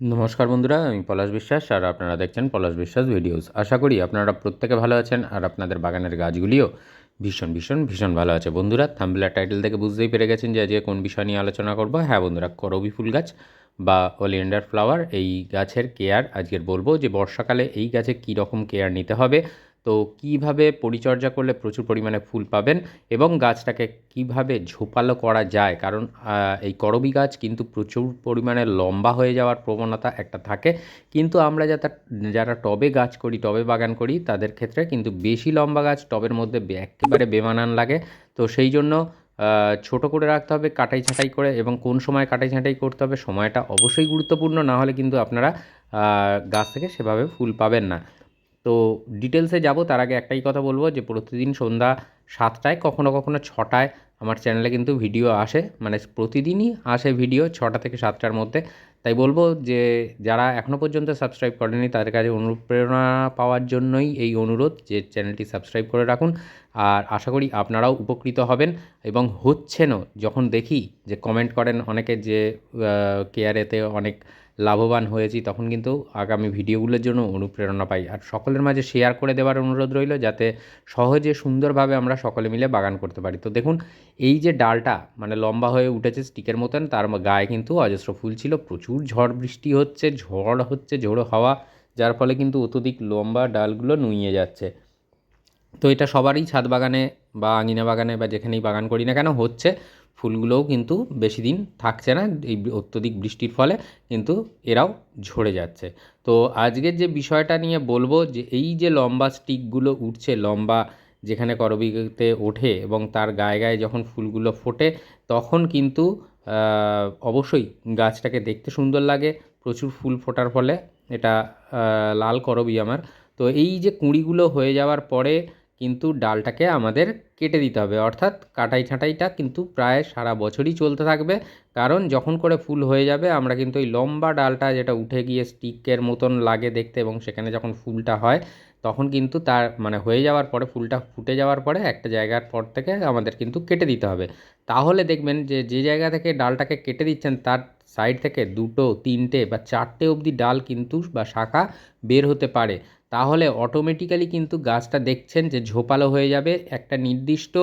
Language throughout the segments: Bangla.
নমস্কার বন্ধুরা, আমি পলাশ বিশ্বাস আর আপনারা দেখছেন পলাশ বিশ্বাস ভিডিওস। আশা করি আপনারা প্রত্যেকে ভালো আছেন আর আপনাদের বাগানের গাছগুলিও ভীষণ ভীষণ ভীষণ ভালো আছে। বন্ধুরা থাম্বলার টাইটেল থেকে বুঝতেই পেরে গেছেন যে আজকে কোন বিষয় নিয়ে আলোচনা করব। হ্যাঁ বন্ধুরা, করবি ফুল গাছ বা ওলিয়েন্ডার ফ্লাওয়ার, এই গাছের কেয়ার আজকের বলব যে, বর্ষাকালে এই গাছে কী রকম কেয়ার নিতে হবে তো কীভাবে পরিচর্যা করলে প্রচুর পরিমাণে ফুল পাবেন এবং গাছটাকে কীভাবে ঝোপালো করা যায়? কারণ এই করবি গাছ কিন্তু প্রচুর পরিমাণে লম্বা হয়ে যাওয়ার প্রবণতা একটা থাকে। কিন্তু আমরা যাতে, যারা টবে গাছ করি, টবে বাগান করি, তাদের ক্ষেত্রে কিন্তু বেশি লম্বা গাছ টবের মধ্যে একেবারে বেমানান লাগে। তো সেই জন্য ছোট করে রাখতে হবে, কাটাই ছাঁটাই করে এবং কোন সময় কাটাই ছাঁটাই করতে হবে, সময়টা অবশ্যই গুরুত্বপূর্ণ। না হলে কিন্তু আপনারা গাছ থেকে সেভাবে ফুল পাবেন না। তো ডিটেলসে যাব, তার আগে একটাই কথা বলব যে প্রতিদিন সন্ধ্যা সাতটায়, কখনো কখনো ছটায় আমার চ্যানেলে কিন্তু ভিডিও আসে মানে প্রতিদিনই আসে ভিডিও ছটা থেকে সাতটার মধ্যে। তাই বলব যে যারা এখনও পর্যন্ত সাবস্ক্রাইব করেনি তাদের কাছে অনুপ্রেরণা পাওয়ার জন্যই এই অনুরোধ যে চ্যানেলটি সাবস্ক্রাইব করে রাখুন। আর আশা করি আপনারাও উপকৃত হবেন এবং হচ্ছেনও। যখন দেখি যে কমেন্ট করেন অনেকে যে কেয়ারেতে অনেক লাভবান হয়েছি, তখন কিন্তু আগামী ভিডিওগুলোর জন্য অনুপ্রেরণা পাই। আর সকলের মাঝে শেয়ার করে দেওয়ার অনুরোধ রইল, যাতে সহজে, সুন্দরভাবে আমরা সকলে মিলে বাগান করতে পারি। তো দেখুন, এই যে ডালটা মানে লম্বা হয়ে উঠেছে স্টিকের মতন, তার গায়ে কিন্তু অজস্র ফুল ছিল, প্রচুর ঝড় বৃষ্টি হচ্ছে, ঝড় হচ্ছে, ঝোড়ো হাওয়া, যার ফলে কিন্তু অত্যধিক লম্বা ডালগুলো নুইয়ে যাচ্ছে। তো এটা সবারই ছাদ বাগানে বা আঙিনা বাগানে বা যেখানেই বাগান করি না কেন, হচ্ছে ফুলগুলোও কিন্তু বেশি দিন থাকছে না, এই অত্যধিক বৃষ্টির ফলে কিন্তু এরাও ঝরে যাচ্ছে। তো আজকের যে বিষয়টা নিয়ে বলব যে এই যে লম্বা স্টিকগুলো উঠছে, লম্বা যেখানে করবিতে ওঠে এবং তার গায়ে গায়ে যখন ফুলগুলো ফোটে, তখন কিন্তু অবশ্যই গাছটাকে দেখতে সুন্দর লাগে, প্রচুর ফুল ফোটার ফলে এটা লাল করবি আমার। তো এই যে কুঁড়িগুলো হয়ে যাওয়ার পরে কিন্তু ডালটাকে আমাদের কেটে দিতে হবে। অর্থাৎ কাটাই ছাঁটাইটা কিন্তু প্রায় সারা বছরই চলতে থাকবে। কারণ যখন করে ফুল হয়ে যাবে, আমরা কিন্তু ওই লম্বা ডালটা যেটা উঠে গিয়ে স্টিকের মতন লাগে দেখতে এবং সেখানে যখন ফুলটা হয়, তখন কিন্তু তার মানে হয়ে যাওয়ার পরে, ফুলটা ফুটে যাওয়ার পরে একটা জায়গার পর থেকে আমাদের কিন্তু কেটে দিতে হবে। তাহলে দেখবেন যে যে জায়গা থেকে ডালটাকে কেটে দিচ্ছেন, তার সাইড থেকে দুটো, তিনটে বা চারটে অবধি ডাল কিন্তু বা শাখা বের হতে পারে। তাহলে অটোমেটিক্যালি কিন্তু গাছটা দেখছেন যে ঝোপালো হয়ে যাবে। একটা নির্দিষ্ট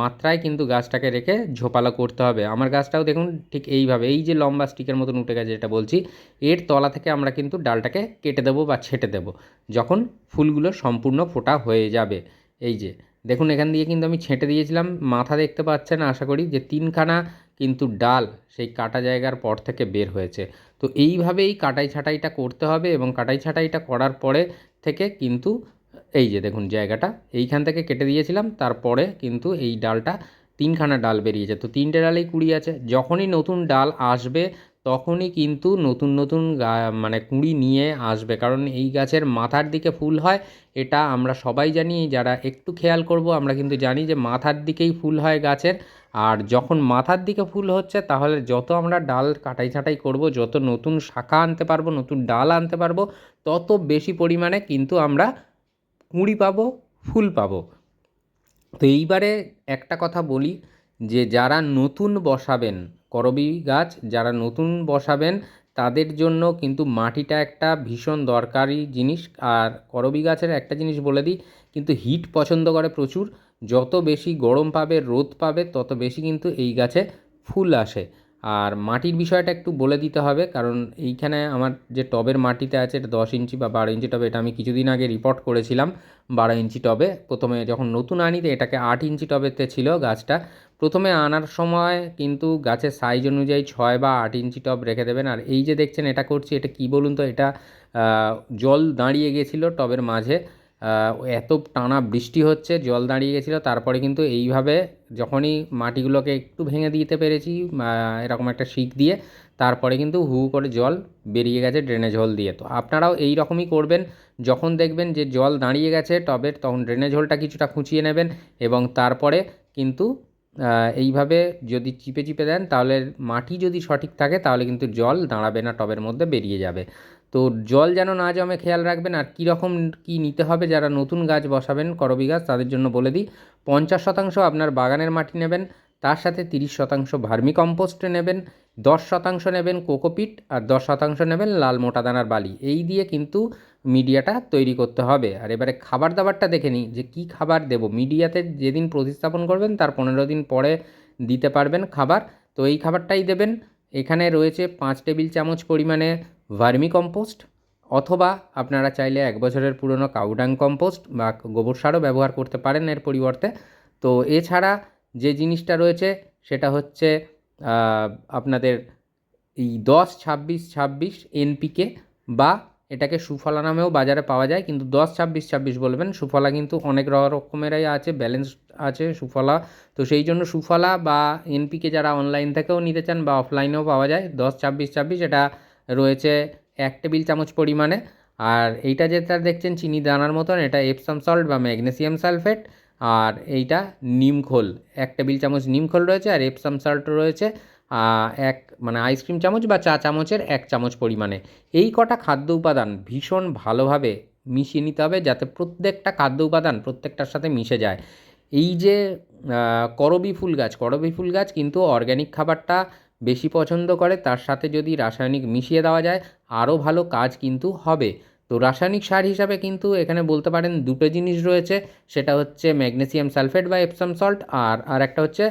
মাত্রায় কিন্তু গাছটাকে রেখে ঝোপালো করতে হবে। আমার গাছটাও দেখুন ঠিক এইভাবে, এই যে লম্বা স্টিকের মতন উঠে গেছে যেটা বলছি, এর তলা থেকে আমরা কিন্তু ডালটাকে কেটে দেবো বা ছেটে দেবো, যখন ফুলগুলো সম্পূর্ণ ফোটা হয়ে যাবে। এই যে, দেখুন এখান দিয়ে কিন্তু আমি ছেঁটে দিয়েছিলাম, মাথা দেখতে পাচ্ছেন আশা করি যে তিনখানা কিন্তু ডাল সেই কাটা জায়গার পর থেকে বের হয়েছে। তো এইভাবেই কাটাই ছাঁটাইটা করতে হবে এবং কাটাই ছাঁটাইটা করার পরে থেকে কিন্তু এই যে দেখুন জায়গাটা, এইখান থেকে কেটে দিয়েছিলাম, তারপরে কিন্তু এই ডালটা তিনখানা ডাল বেরিয়েছে। তো তিনটে ডালেই কুড়ি আছে। যখনই নতুন ডাল আসবে তখনই কিন্তু নতুন নতুন মানে কুঁড়ি নিয়ে আসবে। কারণ এই গাছের মাথার দিকে ফুল হয়, এটা আমরা সবাই জানি। যারা একটু খেয়াল করব, আমরা কিন্তু জানি যে মাথার দিকেই ফুল হয় গাছের। আর যখন মাথার দিকে ফুল হচ্ছে, তাহলে যত আমরা ডাল কাটাই ছাঁটাই করব, যত নতুন শাখা আনতে পারব, নতুন ডাল আনতে পারব, তত বেশি পরিমাণে কিন্তু আমরা কুঁড়ি পাবো, ফুল পাবো। তো এইবারে একটা কথা বলি যে, যারা নতুন বসাবেন করবি গাছ যারা নতুন বসাবেন, তাদের জন্য কিন্তু মাটিটা একটা ভীষণ দরকারি জিনিস। আর করবি গাছের একটা জিনিস বলে দিই, কিন্তু হিট পছন্দ করে প্রচুর। যত বেশি গরম পাবে, রোদ পাবে, তত বেশি কিন্তু এই গাছে ফুল আসে। আর মাটির বিষয়টা একটু বলে দিতে হবে, কারণ এইখানে আমার যে টবের মাটিতে আছে এটা দশ ইঞ্চি বা বারো ইঞ্চি টবে, এটা আমি কিছুদিন আগে রিপোর্ট করেছিলাম বারো ইঞ্চি টবে। প্রথমে যখন নতুন আনিতে, এটাকে আট ইঞ্চি টবেতে ছিল গাছটা। প্রথমে আনার সময় কিন্তু গাছের সাইজ অনুযায়ী ছয় বা আট ইঞ্চি টব রেখে দেবেন। আর এই যে দেখছেন, এটা করছি, এটা কি বলুন তো? এটা জল দাঁড়িয়ে গেছিল টবের মাঝে। এত টানা বৃষ্টি হচ্ছে, জল দাঁড়িয়ে গেছিল, তারপরে কিন্তু এইভাবে যখনই মাটিগুলোকে একটু ভেঙে দিতে পেরেছি এরকম একটা শিক দিয়ে, তারপরে কিন্তু হু করে জল বেরিয়ে গেছে ড্রেনেজ হোল দিয়ে। তো আপনারাও এই রকমই করবেন, যখন দেখবেন যে জল দাঁড়িয়ে গেছে টবের তখন ড্রেনেজ হোলটা কিছুটা খুঁচিয়ে নেবেন এবং তারপরে কিন্তু এইভাবে যদি চিপে চিপে দেন, তাহলে মাটি যদি সঠিক থাকে, তাহলে কিন্তু জল দাঁড়াবে না, টবের মধ্যে বেরিয়ে যাবে। তো জল যেন না জমে খেয়াল রাখবেন আর কীরকম কী নিতে হবে যারা নতুন গাছ বসাবেন, করবি গাছ, তাদের জন্য বলে দিই, পঞ্চাশ শতাংশ আপনার বাগানের মাটি নেবেন, তার সাথে তিরিশ শতাংশ ভার্মি কম্পোস্টে নেবেন, দশ শতাংশ নেবেন কোকোপিট আর দশ শতাংশ নেবেন লাল মোটা দানার বালি। এই দিয়ে কিন্তু মিডিয়াটা তৈরি করতে হবে। আর এবারে খাবার দাবারটা দেখে নিই যে কী খাবার দেব। মিডিয়াতে যেদিন প্রতিস্থাপন করবেন, তার পনেরো দিন পরে দিতে পারবেন খাবার। তো এই খাবারটাই দেবেন। এখানে রয়েছে পাঁচ টেবিল চামচ পরিমাণে ভার্মি কম্পোস্ট অথবা আপনারা চাইলে এক বছরের পুরনো কাউডাং কম্পোস্ট বা গোবর সারও ব্যবহার করতে পারেন এর পরিবর্তে। তো এছাড়া যে জিনিসটা রয়েছে সেটা হচ্ছে আপনাদের এই দশ ছাব্বিশ ছাব্বিশ এনপিকে বা এটাকে সুফলা নামেও বাজারে পাওয়া যায়, কিন্তু দশ ছাব্বিশ ছাব্বিশ বলবেন, সুফলা কিন্তু অনেক রকমেরই আছে ব্যালেন্স আছে সুফলা। তো সেই জন্য সুফলা বা এনপিকে যারা অনলাইন থেকেও নিতে চান বা অফলাইনেও পাওয়া যায়, দশ ছাব্বিশ ছাব্বিশ এটা রয়েছে এক টেবিল চামচ পরিমাণে। আর এইটা যেটা দেখছেন চিনি দানার মতন, এটা এপসাম সল্ট বা ম্যাগনেসিয়াম সালফেট আর এইটা নিমখোল এক টেবিল চামচ নিমখোল রয়েছে আর এপসাম সল্ট রয়েছে এক মানে আইসক্রিম চামচ বা চা চামচের এক চামচ পরিমাণে। এই কটা খাদ্য উপাদান ভীষণ ভালোভাবে মিশিয়ে নিতে হবে যাতে প্রত্যেকটা খাদ্য উপাদান প্রত্যেকটার সাথে মিশে যায়। এই যে করবি ফুল গাছ, করবি ফুল গাছ কিন্তু অর্গ্যানিক খাবারটা বেশি পছন্দ করে, তার সাথে যদি রাসায়নিক মিশিয়ে দেওয়া যায়, আরও ভালো কাজ কিন্তু হবে। তো রাসায়নিক সার হিসাবে কিন্তু এখানে বলতে পারেন দুটো জিনিস রয়েছে, সেটা হচ্ছে ম্যাগনেসিয়াম সালফেট বা এপসাম সল্ট আর আর একটা হচ্ছে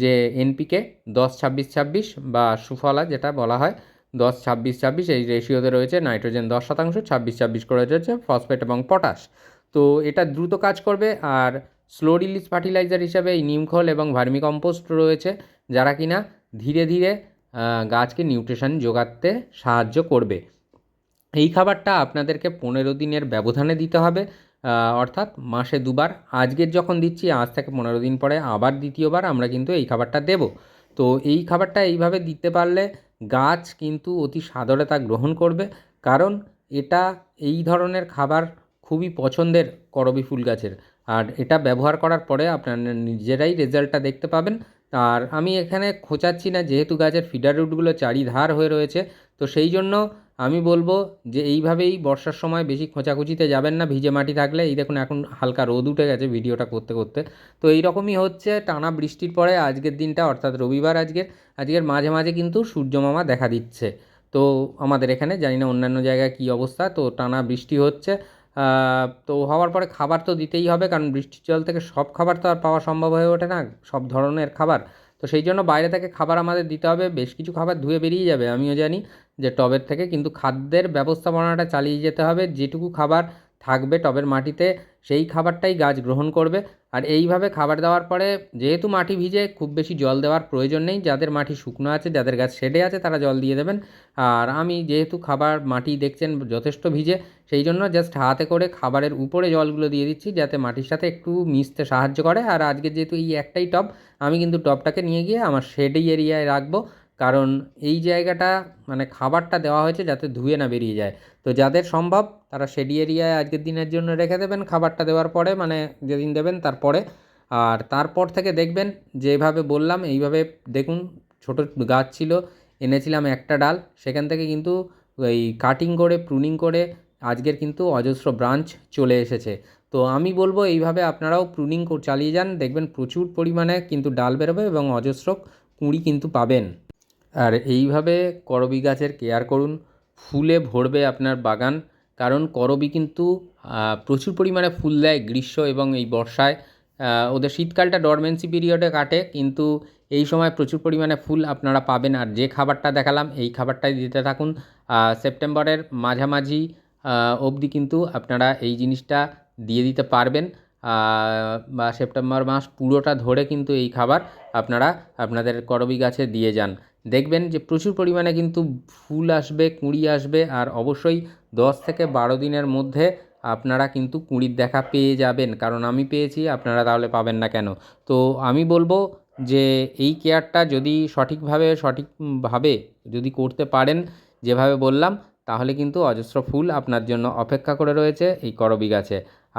যে এনপিকে দশ ছাব্বিশ ছাব্বিশ বা সুফলা যেটা বলা হয়, দশ ছাব্বিশ ছাব্বিশ, এই রেশিওতে রয়েছে নাইট্রোজেন দশ শতাংশ, ছাব্বিশ ছাব্বিশ করে রয়েছে ফসফেট এবং পটাশ। তো এটা দ্রুত কাজ করবে, আর স্লো রিলিজ ফার্টিলাইজার হিসাবে এই নিমখোল এবং ভার্মিকম্পোস্ট রয়েছে, যারা কিনা ধীরে ধীরে গাছকে নিউট্রিশন যোগাতে সাহায্য করবে। এই খাবারটা আপনাদেরকে পনেরো দিনের ব্যবধানে দিতে হবে অর্থাৎ মাসে দুবার। আজকের যখন দিচ্ছি, আজ থেকে পনেরো দিন পরে আবার দ্বিতীয়বার আমরা কিন্তু এই খাবারটা দেব। তো এই খাবারটা এইভাবে দিতে পারলে গাছ কিন্তু অতি সাদরে তা গ্রহণ করবে, কারণ এটা এই ধরনের খাবার খুবই পছন্দের করবি ফুল গাছের। আর এটা ব্যবহার করার পরে আপনারা নিজেরাই রেজাল্টটা দেখতে পাবেন। আর আমি এখানে খোঁচাচ্ছি না, যেহেতু গাছের ফিডার রুটগুলো চারিধার হয়ে রয়েছে, তো সেই জন্য আমি বলব যে এইভাবেই বর্ষার সময় বেশি খোঁচাখুচিতে যাবেন না, ভিজে মাটি থাকলে। এই দেখুন এখন হালকা রোদ উঠে গেছে ভিডিওটা করতে করতে। তো এই রকমই হচ্ছে টানা বৃষ্টির পরে আজকের দিনটা, অর্থাৎ রবিবার আজকের আজকের মাঝে মাঝে কিন্তু সূর্যমামা দেখা দিচ্ছে। তো আমাদের এখানে, জানি না অন্যান্য জায়গায় কী অবস্থা, তো টানা বৃষ্টি হচ্ছে। তো হওয়ার পরে খাবার তো দিতেই হবে, কারণ বৃষ্টির জল থেকে সব খাবার তো আর পাওয়া সম্ভব হয়ে ওঠে না, সব ধরনের খাবার। তো সেই জন্য বাইরে থেকে খাবার আমাদের দিতে হবে, বেশ কিছু খাবার ধুয়ে বেরিয়ে যাবে, আমিও জানি যে টবের থেকে, কিন্তু খাদ্যের ব্যবস্থাপনাটা চালিয়ে যেতে হবে, যেটুকু খাবার থাকবে টবের মাটিতে, সেই খাবারটাই গাছ গ্রহণ করবে। আর এইভাবে খাবার দেওয়ার পরে, যেহেতু মাটি ভিজে, খুব বেশি জল দেওয়ার প্রয়োজন নেই। যাদের মাটি শুকনো আছে, যাদের গাছ শেডে আছে, তারা জল দিয়ে দেবেন। আর আমি যেহেতু খাবার, মাটি দেখছেন, যথেষ্ট ভিজে, সেই জন্য জাস্ট হাতে করে খাবারের উপরে জলগুলো দিয়ে দিচ্ছি, যাতে মাটির সাথে একটু মিশতে সাহায্য করে। আর আজকে যেহেতু এই একটাই টব, আমি কিন্তু টবটাকে নিয়ে গিয়ে আমার শেডি এরিয়ায় রাখব। কারণ এই জায়গাটা মানে খাবারটা দেওয়া হয়েছে যাতে ধুয়ে না বেরিয়ে যায়। তো যাদের সম্ভব, তারা শেডি এরিয়ায় আজকের দিনের জন্য রেখে দেবেন খাবারটা দেওয়ার পরে মানে যেদিন দেবেন তারপরে। আর তারপর থেকে দেখবেন, যেভাবে বললাম, এইভাবে দেখুন, ছোট গাছ ছিল, এনেছিলাম একটা ডাল। সেখান থেকে কিন্তু এই কাটিং করে প্রুনিং করে, আজকের কিন্তু অজস্র ব্রাঞ্চ চলে এসেছে। তো আমি বলব, এইভাবে আপনারাও প্রুনিং চালিয়ে যান। দেখবেন প্রচুর পরিমাণে কিন্তু ডাল বেরোবে এবং অজস্র কুঁড়ি কিন্তু পাবেন। আর এইভাবে করবি গাছের কেয়ার করুন, ফুলে ভরবে আপনার বাগান, কারণ করবি কিন্তু প্রচুর পরিমাণে ফুল দেয় গ্রীষ্ম এবং এই বর্ষায়। ওদের শীতকালটা ডরমেন্সি পিরিয়ডে কাটে, কিন্তু এই সময় প্রচুর পরিমাণে ফুল আপনারা পাবেন। আর যে খাবারটা দেখালাম, এই খাবারটাই দিতে থাকুন। সেপ্টেম্বরের মাঝামাঝি অবধি কিন্তু আপনারা এই জিনিসটা দিয়ে দিতে পারবেন। বা সেপ্টেম্বর মাস পুরোটা ধরে কিন্তু এই খাবার আপনারা আপনাদের করবি গাছে দিয়ে যান। দেখবেন যে প্রচুর পরিমাণে কিন্তু ফুল আসবে, কুঁড়ি আসবে আর অবশ্যই দশ থেকে বারো দিনের মধ্যে আপনারা কিন্তু কুঁড়ির দেখা পেয়ে যাবেন। কারণ আমি পেয়েছি, আপনারা তাহলে পাবেন না কেন? তো আমি বলব যে এই কেয়ারটা যদি সঠিকভাবে সঠিকভাবে যদি করতে পারেন, যেভাবে বললাম, তাহলে কিন্তু অজস্র ফুল আপনার জন্য অপেক্ষা করে রয়েছে এই করবি গাছে।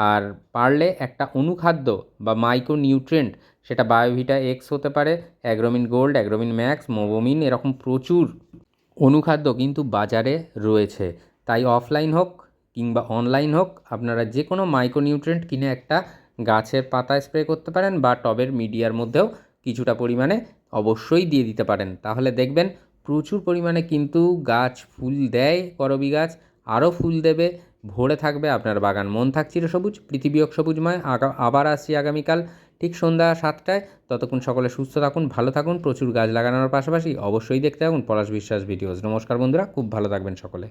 আর পারলে একটা অনুখাদ্য বা মাইক্রো নিউট্রেন্ট সেটা বায়োভিটা এক্স হতে পারে, Agromin gold, Agromin max, Mobomin, এরকম প্রচুর অনুখাদ্য কিন্তু বাজারে রয়েছে। তাই অফলাইন হোক কিংবা অনলাইন হোক, আপনারা যে কোনো মাইক্রোনিউট্রেন্ট কিনে একটা গাছের পাতায় স্প্রে করতে পারেন বা টবের মিডিয়ার মধ্যেও কিছুটা পরিমাণে অবশ্যই দিয়ে দিতে পারেন। তাহলে দেখবেন প্রচুর পরিমাণে কিন্তু গাছ ফুল দেয়, করবি গাছ, আরও ফুল দেবে, ভরে থাকবে, আপনার বাগান মন থাকছিল সবুজ পৃথিবীও সবুজময় আবার আসছি আগামীকাল। ঠিক সন্ধ্যা সাতটায়। ততক্ষণ সকলে সুস্থ থাকুন, ভালো থাকুন, প্রচুর গাছ লাগানোর পাশাপাশি অবশ্যই দেখতে থাকুন পলাশ বিশ্বাস ভিডিওস। নমস্কার বন্ধুরা, খুব ভালো থাকবেন সকলে।